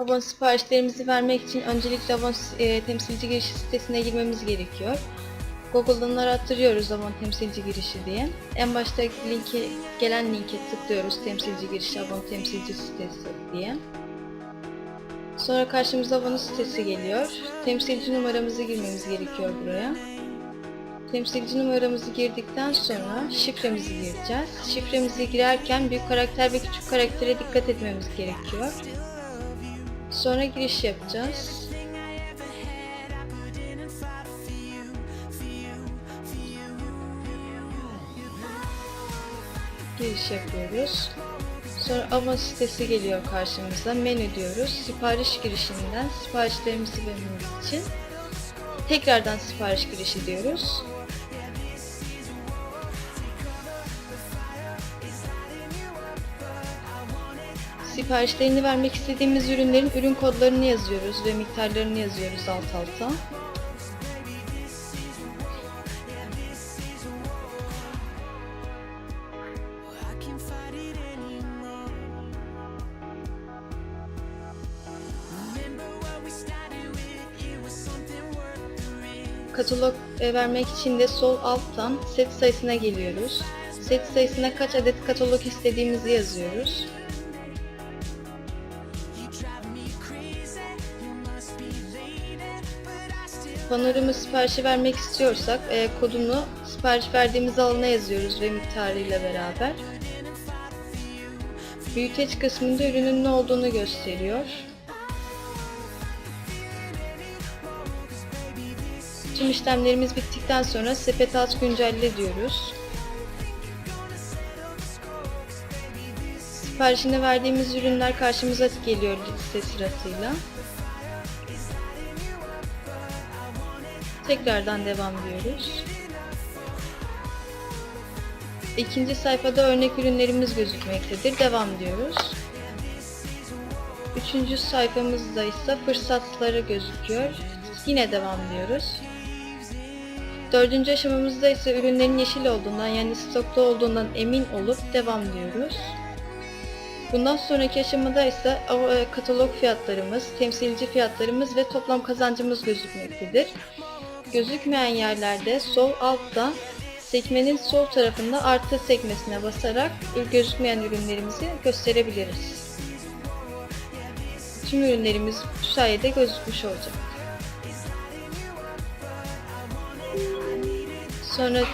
Avon siparişlerimizi vermek için öncelikle Avon e, temsilci girişi sitesine girmemiz gerekiyor. Google'dan arattırıyoruz Avon temsilci girişi diye. En başta linki, gelen linke tıklıyoruz temsilci girişi Avon temsilci sitesi diye. Sonra karşımıza Avon sitesi geliyor. Temsilci numaramızı girmemiz gerekiyor buraya. Temsilci numaramızı girdikten sonra şifremizi gireceğiz. Şifremizi girerken büyük karakter ve küçük karaktere dikkat etmemiz gerekiyor. Sonra giriş yapacağız. Giriş yapıyoruz. Sonra Avon sitesi geliyor karşımıza. Menü diyoruz. Sipariş girişinden siparişlerimizi vermemiz için tekrardan sipariş girişi diyoruz. Siparişlerini vermek istediğimiz ürünlerin ürün kodlarını yazıyoruz ve miktarlarını yazıyoruz alt alta. Katalog e, vermek için de sol alttan set sayısına geliyoruz. Set sayısına kaç adet katalog istediğimizi yazıyoruz. Panorama siparişi vermek istiyorsak e, kodunu sipariş verdiğimiz alana yazıyoruz ve miktarıyla beraber. Büyüteç kısmında ürünün ne olduğunu gösteriyor. Tüm işlemlerimiz bittikten sonra sepet alt güncelle diyoruz. Siparişini verdiğimiz ürünler karşımıza geliyor liste sırasıyla. Tekrardan devam diyoruz. İkinci sayfada örnek ürünlerimiz gözükmektedir. Devam diyoruz. Üçüncü sayfamızda ise fırsatları gözüküyor. Yine devam diyoruz. Dördüncü aşamamızda ise ürünlerin yeşil olduğundan yani stokta olduğundan emin olup devam diyoruz. Bundan sonraki aşamada ise e, katalog fiyatlarımız, temsilci fiyatlarımız ve toplam kazancımız gözükmektedir. Gözükmeyen yerlerde sol altta sekmenin sol tarafında artı sekmesine basarak gözükmeyen ürünlerimizi gösterebiliriz. Tüm ürünlerimiz bu sayede gözükmüş olacak. Sonra